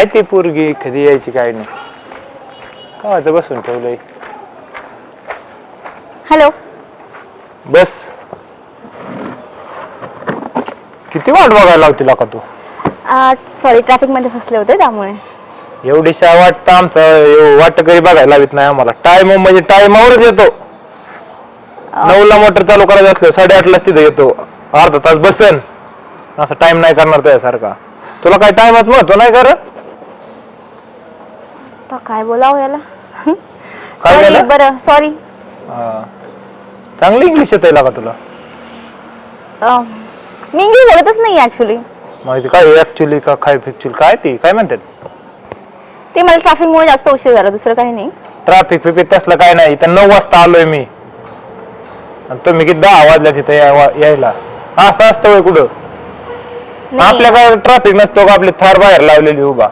आहे ती पोरगी कधी यायची काय नाही. कावाचं बसून ठेवलंय. हॅलो. बस. किती वाट बघायला लावतील का तू? सॉरी ट्रॅफिकमध्ये फसले होते त्यामुळे. एवढीशा वाटतं आमचं वाट कधी बघायला लावित नाही आम्हाला. टाइम म्हणजे टाइमावरच येतो. नऊला मोटर चालू करायचं असलं साडेआठलाच तिथे येतो. अर्धा तास बसन. असं टाइम नाही करणार त्यासारखा. तुला काय टाइमात महत्त्व नाही कर आता काय बोलावं याला? काय Sorry, झालं? बरं सॉरी चांगली इंग्लिश येत का तुला. मी इंग्लिश बोलतच नाही ऍक्च्युली माहिती काय ऍक्च्युली का काय फिक्च्युअल काय ती? काय म्हणतात? ते मला ट्रॅफिकमुळे जास्त उशीर झाला दुसरं काही नाही. ट्रॅफिक फिफिक तसलं काय नाही इथं नऊ वाजता आलोय मी. आणि तुम्ही किती दहा वाजल्या तिथं यायला? असं असतं होय कुठं? नाही. आपल्याकडे ट्रॅफिक नसतो का आपली थार बाहेर लावलेली उभा?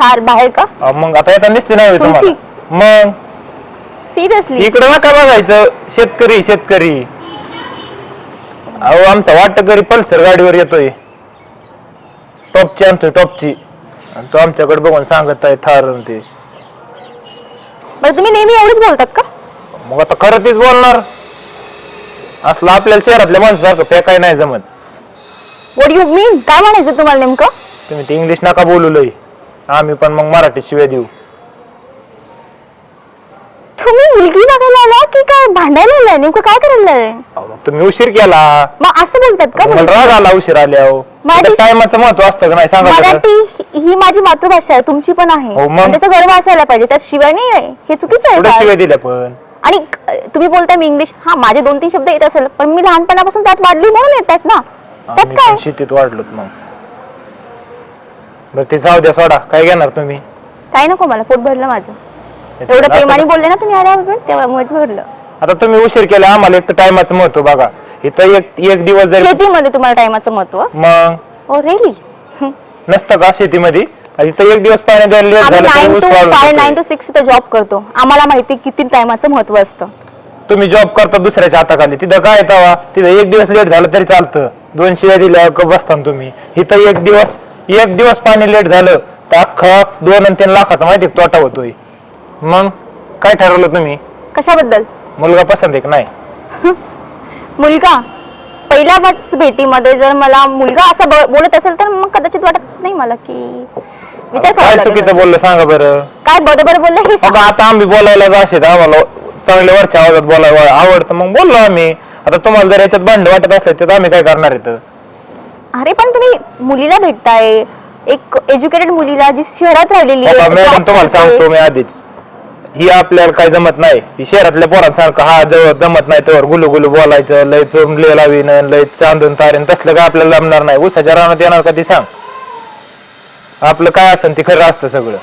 थार बाहेर का? अहो, मग आता येता दिसली नाही होय तुमची? तुम्हाला मग? सिरियसली इकडे नका बघायचं. शेतकरी शेतकरी. अहो आमचा वाटकरी पल्सर गाडीवर येतोय. टॉपची आणतोय टॉपची. आणि तो आमच्याकडे बघून सांगत आहे थार आणि ते. बरं तुम्ही नेहमी एवढंच बोलतात का? मग आता खरं तीच बोलणार. असलं आपल्याला शहरातल्या माणसासारखं फेकाय नाही जमत. वॉट यू मीन काय म्हणायचं तुम्हाला नेमकं? तुम्ही ते इंग्लिश नका बोलू लय. आम्ही पण मग मराठी शिवाय देऊ. तुम्ही मुलगी बघायला आला की काय भांडायला आलाय? नेमकं काय करायला आलाय? अहो, मग तुम्ही उशीर केला. मग असं बोलतात का मला राग आला उशीर आल्यावर मराठी- टायमाचं महत्त्व असतं का नाही? सांगा बरं. मराठी ही- ही माझी मातृभाषा आहे तुमची पण आहे. हो, मग? आणि त्याचा गर्व असायला पाहिजे त्यात शिवाय नाही आहे. हे चुकीचं आहे? शिवाय दिल्या पण? आणि तुम्ही बोलताय मी इंग्लिश. हा माझे दोन तीन शब्द येत असेल पण मी लहानपणापासून त्यात वाढली म्हणून येत आहेत ना. त्यात आम्ही काय? शेतीत वाढलोत मग. बरं ते जाऊ द्या सोडा. काय घेणार तुम्ही? काय नको मला पोट भरलं माझं. एवढं प्रेमाने? बोलले ना तुम्ही आल्यावर तेव्हामुळेच भरलं. आता तुम्ही उशीर केला आम्हाला एक टायमाचं महत्त्व बघा. इथं एक एक दिवस जरी शेतीमध्ये तुम्हाला टायमाचं महत्त्व? मग? ओ रेली नसतं का शेतीमध्ये? आणि इथं एक दिवस पाणी द्यायला लेट आम्ही झालं तर नाईन ऊस टू जातोय. नाईन टू सिक्स इथं जॉब करतो. आम्हाला माहिती किती टायमाचं महत्त्व असतं. तुम्ही जॉब करता दुसऱ्याच्या हाताखाली. तिथं काय तवा तिथं एक दिवस लेट झालं तरी चालतं. दोन शिव्या दिल्या का बसता ना तुम्ही. इथं एक दिवस एक दिवस पाणी लेट झालं तर अख्खा दोन आणि तीन लाखाचा माहिती का तोटा होतोय. मग काय ठरवलं तुम्ही? कशाबद्दल? मुलगा पसंत आहे का? नाही. मुलगा? पहिल्या बस भेटीमध्ये जर मला मुलगा असा ब- बोलत असेल तर मग कदाचित वाटत नाही मला की विचार काय चुकीचं. बोललं सांगा बरं. काय बरोबर बोललं हे सांग. अगं आता आम्ही बोलायला जाशीत आम्हाला चांगल्या वरच्या आवाजात बोलायला आवडतं मग बोललो आम्ही. आता तुम्हाला जर याच्यात भांड वाटत असले तर आम्ही काय करणार इथं? अरे पण तुम्ही मुलीला भेटताय. एक एज्युकेटेड मुलीला जी शहरात राहिलेली आहे, बाबा मॅडम job तुम्हाला करते. सांगतो मी आधीच. ही आपल्याला काय जमत नाही. ही शहरातल्या पोरांसारखं हा जवळ जमत नाही तर गुलू गुलू बोलायचं लय लय लावीन लय चांदून तारेन तसलं काय आपल्याला जमणार नाही. उसाच्या रानात येणार का ती सांग. आपलं काय असेल ते खरं असतं सगळं.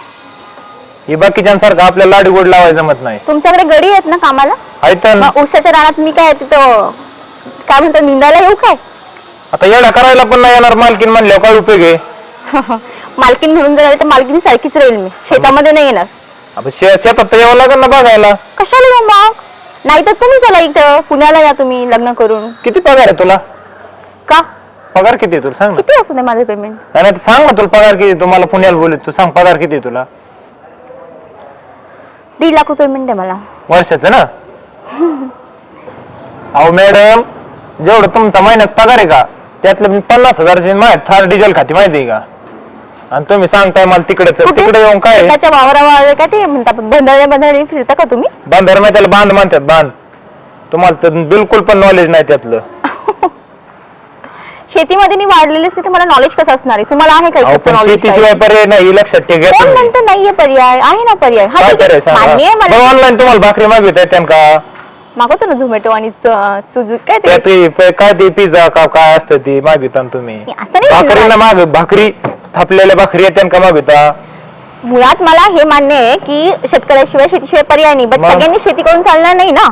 ही बाकीच्यांसारखं आपल्याला लाडी गोड लावायला जमत नाही. तुमच्याकडे गडी आहेत ना कामाला? आहे तर मग उसाच्या रानात मी काय तिथं काय म्हणतो निंदायला येऊ काय आता येडा करायला पण नाही येणार मालकीन म्हणल्यावर काय उपयोग आहे? मालकीन म्हणून जर आले तर मालकीनी सारखीच राहील मी. शेतामध्ये नाही येणार. आपण शे- शेतात तर यावं लागेल ना बघायला. कशाला येऊ मग? नाही तर तुम्ही चला इथं पुण्याला या तुम्ही लग्न करून. किती पगार आहे तुला? का? पगार किती आहे तुला? सांग ना. किती असू दे माझं पेमेंट नाही नाही, सांग ना तुला पगार किती आहे? तुम्हाला पुण्याला बोलत तू सांग पगार किती आहे तुला? दीड लाख रुपये पेमेंट आहे मला. वर्षाचं ना? अहो मॅडम जेवढं तुमचा महिन्याच पगार आहे का त्यातलं मी पन्नास हजारची माहिती थार डिझेल खाती माहिती आहे का? आणि तुम्ही सांगताय मला तिकडेच? तिकडे येऊन काय आहे? त्याच्या वावरावर काय ते म्हणतात बंधाऱ्या बंधारे फिरता का तुम्ही? बांधार नाही त्याला बांध म्हणतात बांध. तुम्हाला तर बिलकुल पण नॉलेज नाही त्यातलं. शेतीमध्ये मी वाढलेलीच नाही तर मला नॉलेज कसं असणार आहे? तुम्हाला आहे अहो काही शेतीशिवाय पर्याय नाही लक्षात ठेवा कोण तुम्ही. म्हणतं नाहीये पर्याय? आहे ना पर्याय. हा काय ठीक आहे. करायचं मान्य आहे मला. ऑनलाईन तुम्हाला भाकरी मागवित आहे का? मागवतो ना झोमॅटो आणि सुजू काय ते ते प- काय ते पिझ्झा का काय असतं ते मागविता ना तुम्ही असं नाही भाकरीला. माग भाकरी थापलेल्या भाकरी येते का मुळात मला हे मान्य आहे की शेतकऱ्याशिवाय शेतीशिवाय पर्याय नाही बट मग? सगळ्यांनी शेती करून चालणार नाही ना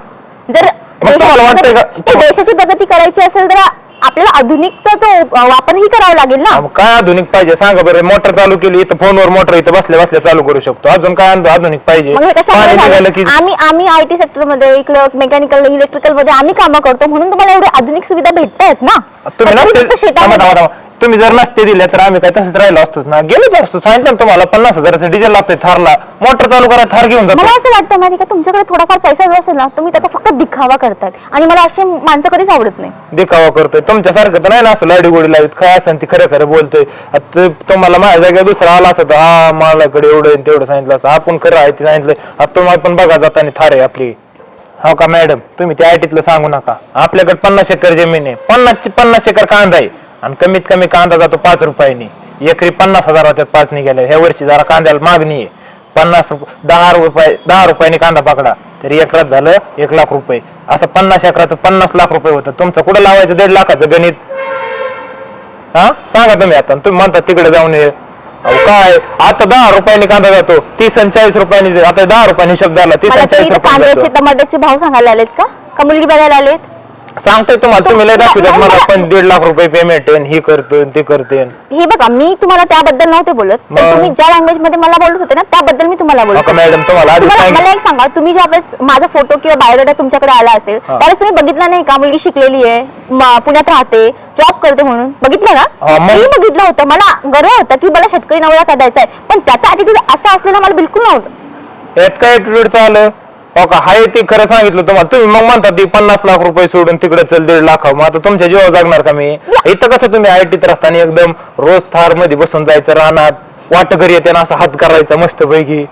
जर मग तुम्हाला देशाची वाटतंय का- प्रगती- देशाची प्रगती करायची असेल तर आपल्याला आधुनिकचा तो अ, वापरही करावा लागेल ना? अहो, काय आधुनिक पाहिजे? सांगा बरं मोटर चालू केली इथं फोनवर मोटर इथं बसल्या बसल्या चालू करू शकतो. अजून काय आधु- आधुनिक पाहिजे? मग हे पाणी कशामुळे निघालं झालं? की आम्ही आम्ही आय टी सेक्टरमध्ये इकडं मेकॅनिकल इलेक्ट्रिकलमध्ये आम्ही कामं करतो म्हणून तुम्हाला एवढे आधुनिक सुविधा भेटतायत ना? तुम्ही तुम्ही नसते फक्त थांबा, शेतामध्ये थांबा, थांबा. तुम्ही जर नसते दिले तर आम्ही काय तसंच राहिलो असतोच ना? गेलोच असतो. सांगितलं ना तुम्हाला पन्नास हजाराचं डिझेल लागतंय थारला. मोटर चालू करा थार घेऊन जातो. मला असं वाटतं माहिती का तुमच्याकडे थोडाफार पैसा जो असेल ना तुम्ही त्याचा फक्त दिखावा करतात आणि मला असे माणसं कधीच आवडत नाही. देखावा करतोय. तुमच्यासारखं तर नाही ना असं लाडी गोडी लावित काय असं ती खरं खरं बोलतोय. आता ते तुम्हाला माझ्या जागेवर दुसरा आला असं तर हा माझ्याकडे एवढं आहे, तेवढं सांगितलं असतं. आपण खरं आहे ते सांगितलं आता तुम्हाला पण बघा जाताना थार आहे आपली. हो का मॅडम? तुम्ही त्या आयटीतलं सांगू नका. आपल्याकडे पन्नास एकर जमीन आहे. पन्नासची पन्नास एकर कांदा आहे. आणि कमीत कमी कांदा जातो पाच रुपयांनी. एकरी पन्नास हजार होत्यात पाच निघाले ह्या वर्षी जरा कांद्याला मागणी आहे. पन्नास रुपये दहा रुपये दहा रुपयांनी कांदा पकडा. तरी एकरात झालं एक लाख रुपये. असं पन्नास एकराचं पन्नास लाख रुपये होतं. तुमचं कुठं लावायचं? दीड लाखाचं गणित. हा? सांगा तुम्ही आता. तुम्ही म्हणता तिकडे जाऊन ये. अहो काय? आता दहा रुपयांनी कांदा जातो. तीस आणि चाळीस रुपयांनी आता दहा रुपयांनी शब्द आला. तीस मला आणि चाळीस तरी रुपयांनी कांद्याचे जातो. टमाट्याचे भाव सांगायला आलेत का? का मुलगी बघायला आलेत? सांगतोय तुम्हाला तुम्ही लय दाखवतात मला पण दीड लाख रुपये पेमेंट आहे ही करतोय ते करते हे बघा मी तुम्हाला त्याबद्दल नव्हते बोलत पण मग? तुम्ही ज्या लँग्वेजमध्ये मला बोलत होते ना त्याबद्दल मी तुम्हाला बोलत नका होते. मॅडम तुम्हाला आधी तुम्हाला सांगितलं मला एक सांगा तुम्ही ज्यावेळेस माझा फोटो किंवा बायोडाटा तुमच्याकडे आला असेल हा. त्यावेळेस तुम्ही बघितला नाही का मुलगी शिकलेली आहे म- पुण्यात राहते जॉब करते म्हणून बघितलं हा, ना मग? मी बघितलं होतं मला गर्व होता की मला शेतकरी नवरा करायचा आहे पण त्याचा ऍटिट्यूड असा असलेला मला बिलकुल नव्हतं यात काय ऍटिट्यूड चाललं हो का? हाय ते खरं सांगितलं तुम्हाला. तुम्ही मग म्हणता ती पन्नास लाख रुपये सोडून तिकडे चल दीड लाख मग आता तुमच्या जीवा जागणार का मी? इथं कसं तुम्ही आयटीत राहताना एकदम रोज थारमध्ये बसून जायचं रानात वाट घरी येते असा हात करायचा मस्त पैकी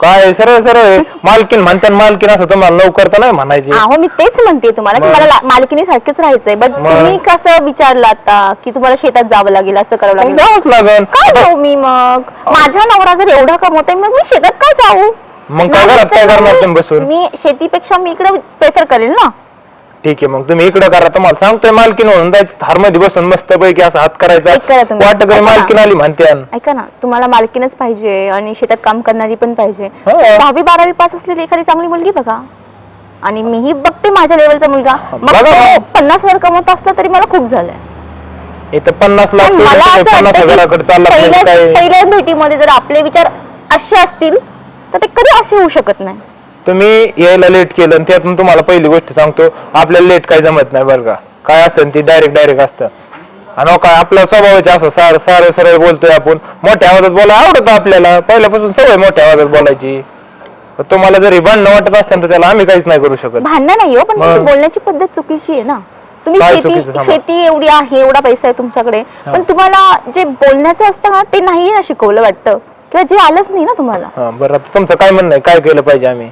काय सरळ सरळ मालकीन म्हणते मालकीन असं तुम्हाला लवकर तर नाही म्हणायची. अहो मी तेच म्हणते तुम्हाला की? मला मालकीनी सारखंच राहायचंय. बट? तुम्ही कसं विचारलं आता की तुम्हाला शेतात जावं लागेल असं करावं लागेल? जावंच लागन. काय जाऊ मी मग? माझा नवरा जर एवढा कमवतोय मग मी शेतात काय जाऊ? मग काय घरात काय करणार तुम्ही बसून? मी शेतीपेक्षा मी इकडे प्रेफर करेल ना ठीक आहे मग तुम्ही इकडे करा तुम्हाला सांगतोय मालकीन म्हणून जायचं थारमध्ये बसून मस्त पैकी असा हात करायचा एक करा तुम्ही. वाट ऐका ना. मालकीन आली म्हणते ऐका ना तुम्हाला मालकीनच पाहिजे आणि शेतात काम करणारी पण पाहिजे हो. दहावी बारावी पास असलेली एखादी चांगली मुलगी बघा आणि मीही बघते माझ्या लेवलचा मुलगा मग बघा तो मग. पन्नास हजार कमवत असला तरी मला खूप झालंय इथं पन्नास लाख पण सोडून मला तुम्ही असं पन्नास वाटतं हजाराकडे चालला म्हणजे पहिल्याच काय पहिल्या भेटीमध्ये जर आपले विचार असे असतील तर ते कधी असे होऊ शकत नाही. तुम्ही यायला लेट केलं आणि त्यातून तुम्हाला पहिली गोष्ट सांगतो आपल्याला लेट काही जमत नाही बरं का. काय असेल ती डायरेक्ट डायरेक्ट असतं. आणि हो काय आपल्या स्वभावाचे असं सार सार सरळ बोलतोय आपण. मोठ्या आवाजात बोला आवडतं आपल्याला. पहिल्यापासून सवय मोठ्या आवाजात बोलायची. पण तुम्हाला जरी भांडणं वाटत असतं तर त्याला आम्ही काहीच नाही करू शकत. भांडण नाही हो पण मग? तुमची बोलण्याची पद्धत चुकीची आहे ना. तुम्ही काय शेती सांगा? शेती एवढी आहे एवढा पैसा आहे तुमच्याकडे. पण तुम्हाला जे बोलण्याचं असतं ना ते नाही ना शिकवलं वाटतं. किंवा जे आलंच नाही ना तुम्हाला? हा बरं. आता तुमचं काय म्हणणं आहे? काय केलं पाहिजे आम्ही?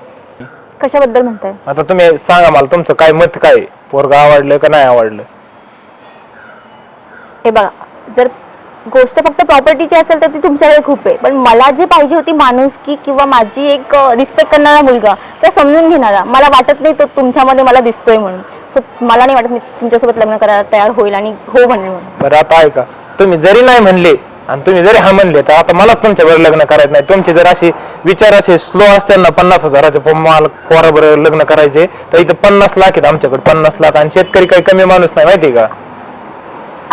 कशाबद्दल म्हणताय? आता तुम्ही सांगा मला तुमचं काय मत काय? पोरग आवडलं का नाही आवडलं? हे बघा जर गोष्ट फक्त प्रॉपर्टीची असेल तर ती तुमच्याकडे खूप आहे. पण मला जे पाहिजे होती माणुसकी किंवा माझी एक रिस्पेक्ट करणारा मुलगा किंवा समजून घेणारा. मला वाटत नाही तो तुमच्यामध्ये मला दिसतोय म्हणून. सो मला नाही वाटत मी तुमच्यासोबत लग्न करायला तयार होईल आणि हो म्हणेल म्हणून. बरं आता ऐका. तुम्ही जरी नाही म्हणले आणि तुम्ही जरी हा म्हणले तर आता मला तुमच्याबरोबर लग्न करायचं नाही. तुमचे जर असे विचार असे स्लो असतील ना पन्नास हजाराचे माल पोराबरोबर लग्न करायचे तर इथं पन्नास लाख आहेत आमच्याकडे पन्नास लाख. आणि शेतकरी काही कमी माणूस नाही माहिती का?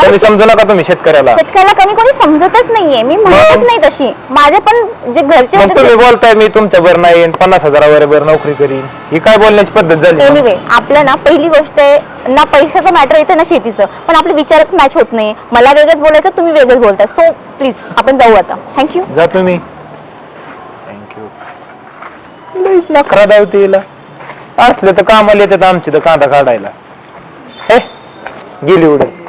तुम्ही समजू नका तुम्ही शेतकऱ्याला? शेतकऱ्याला कमी कोणी समजतच नाहीये. मी म्हणतच? नाही तशी. माझे पण जे घरचे मग होते तुम्ही बोलताय मी तुमच्यावर नाही येईन, पन्नास हजारावर नोकरी करीन. ही काय बोलण्याची पद्धत झाली? एनिवे आपलं ना पहिली गोष्ट आहे ना पैशाचं मॅटर येतं ना शेतीचं. पण आपले विचारच मॅच होत नाही. मला वेगळंच बोलायचं तुम्ही वेगळंच बोलताय. सो प्लीज आपण जाऊ आता. थँक्यू जा तुम्ही. थँक्यू लईच नखरा धावते हिला. असले तर कामाला येतात आमची तर कांदा काढायला. हे गेली उडत